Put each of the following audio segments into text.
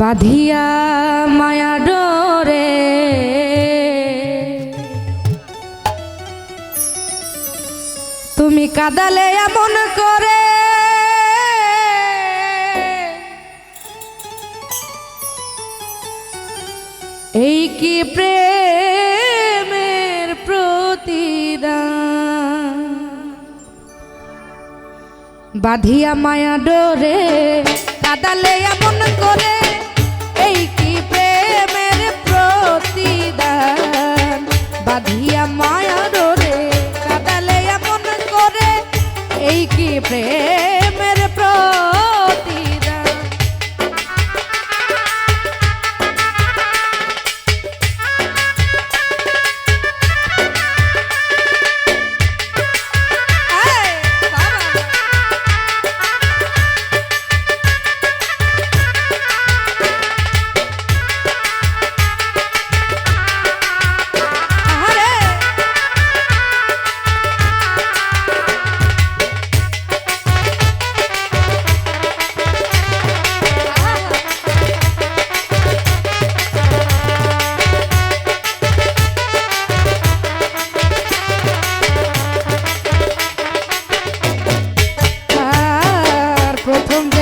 বাধিয়া মায়া ডোরে। তুমি কাদালে এমন করে। এই কি প্রেমের প্রতিদান? বাধিয়া মায়া ডোরে, কাদালে এমন করে।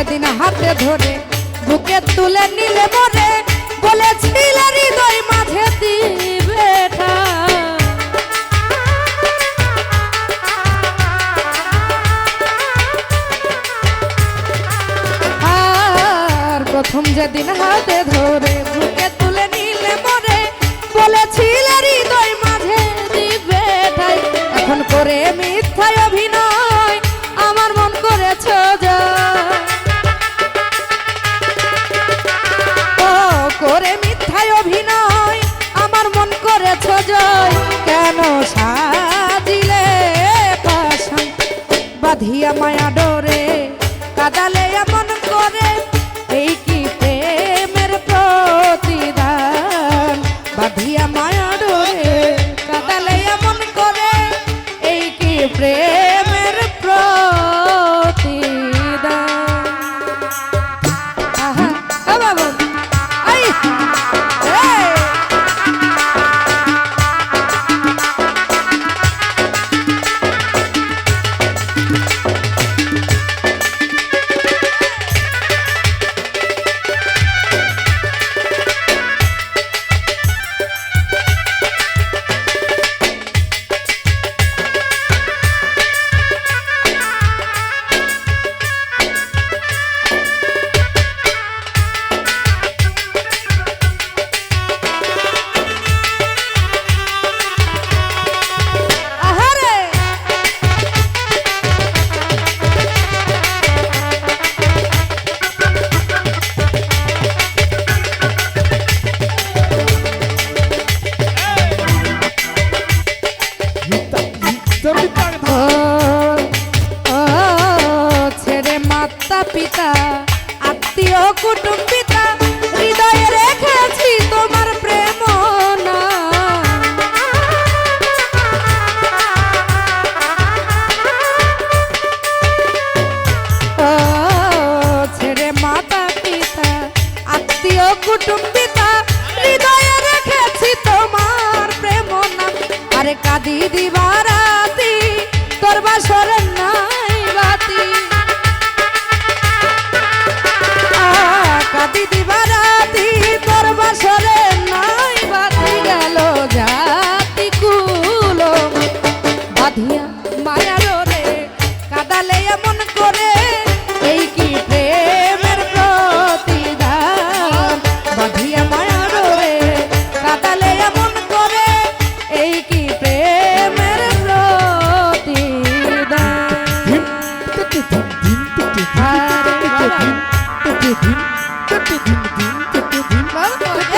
যেদিন হাতে ধরে, বুকে তুলে নিলে মরে বলেছিল হৃদয় মাঝে দিবে। আর প্রথম যেদিন হাতে ধরে, বুকে তুলে নিলে মরে বলেছিল হৃদয় মাঝে দিবে। এখন করে মিথ্যায় বাঁধিয়া মায়া ডোরে কাদালে দিবারাতি তোর বাসরের নাই বাতি। কাদি দিবারাতি। আরে বাবা। বাবা, বাবা, এই।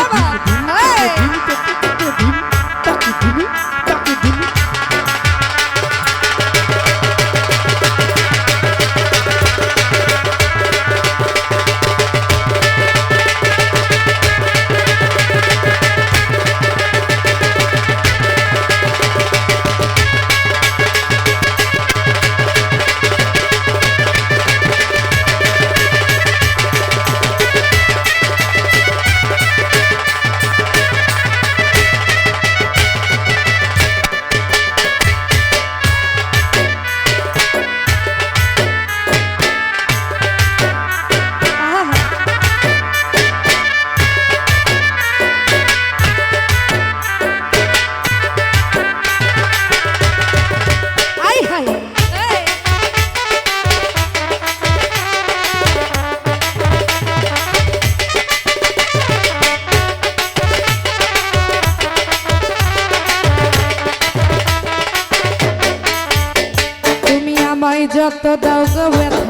আমায় যত দাও গো ব্যথা,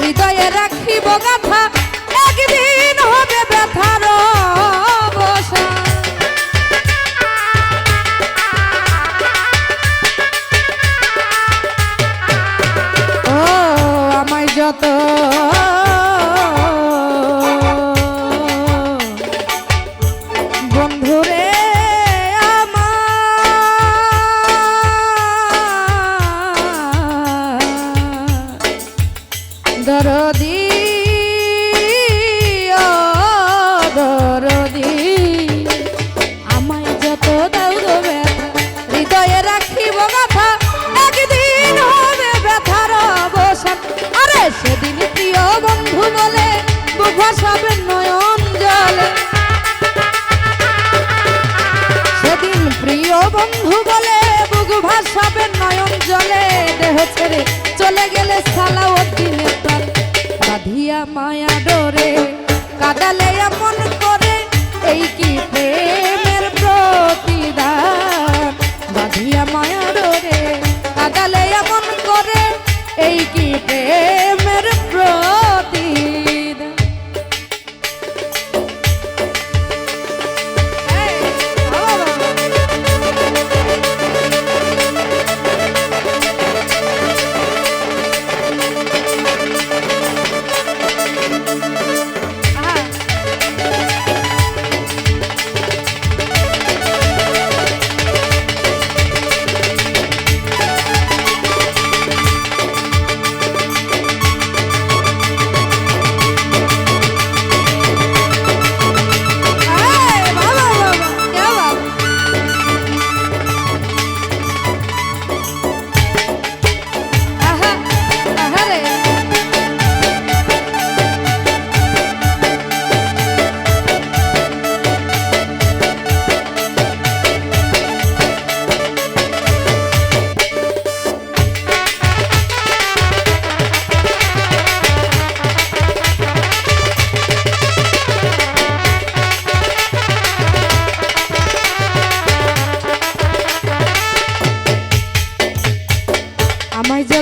হৃদয়ে রাখিব গাথা, একদিন হবে ব্যথার অবসান ও, আমায় যত বন্ধু বলে, বুক ভাসাবে নয়ন জলে। দেহ ছেড়ে চলে গেলে সালাউদ্দিনের প্রাণ। বাঁধিয়া মায়া ডোরে, কাদালে এমন করে, এই কি প্রেমের প্রতিদান? বাঁধিয়া মায়া ডোরে, কাদালে এমন করে, এই কি প্রেমের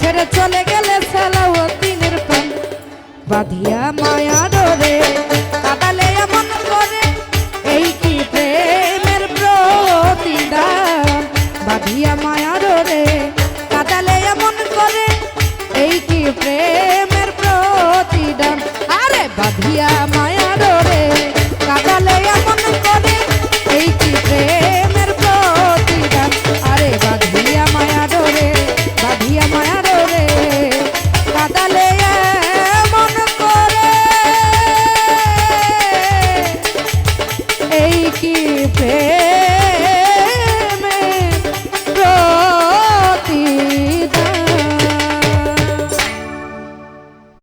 ছেড়ে চলে গেলে সালাউদ্দিনের প্রাণ। বাঁধিয়া মায়া ডোরে কাটালে এমন করে, এই কি প্রেমের প্রতিদান? বাঁধিয়া মায়া ডোরে কাটালে এমন করে, এই কি প্রেমের প্রতিদান? আরে বাঁধিয়া মায়া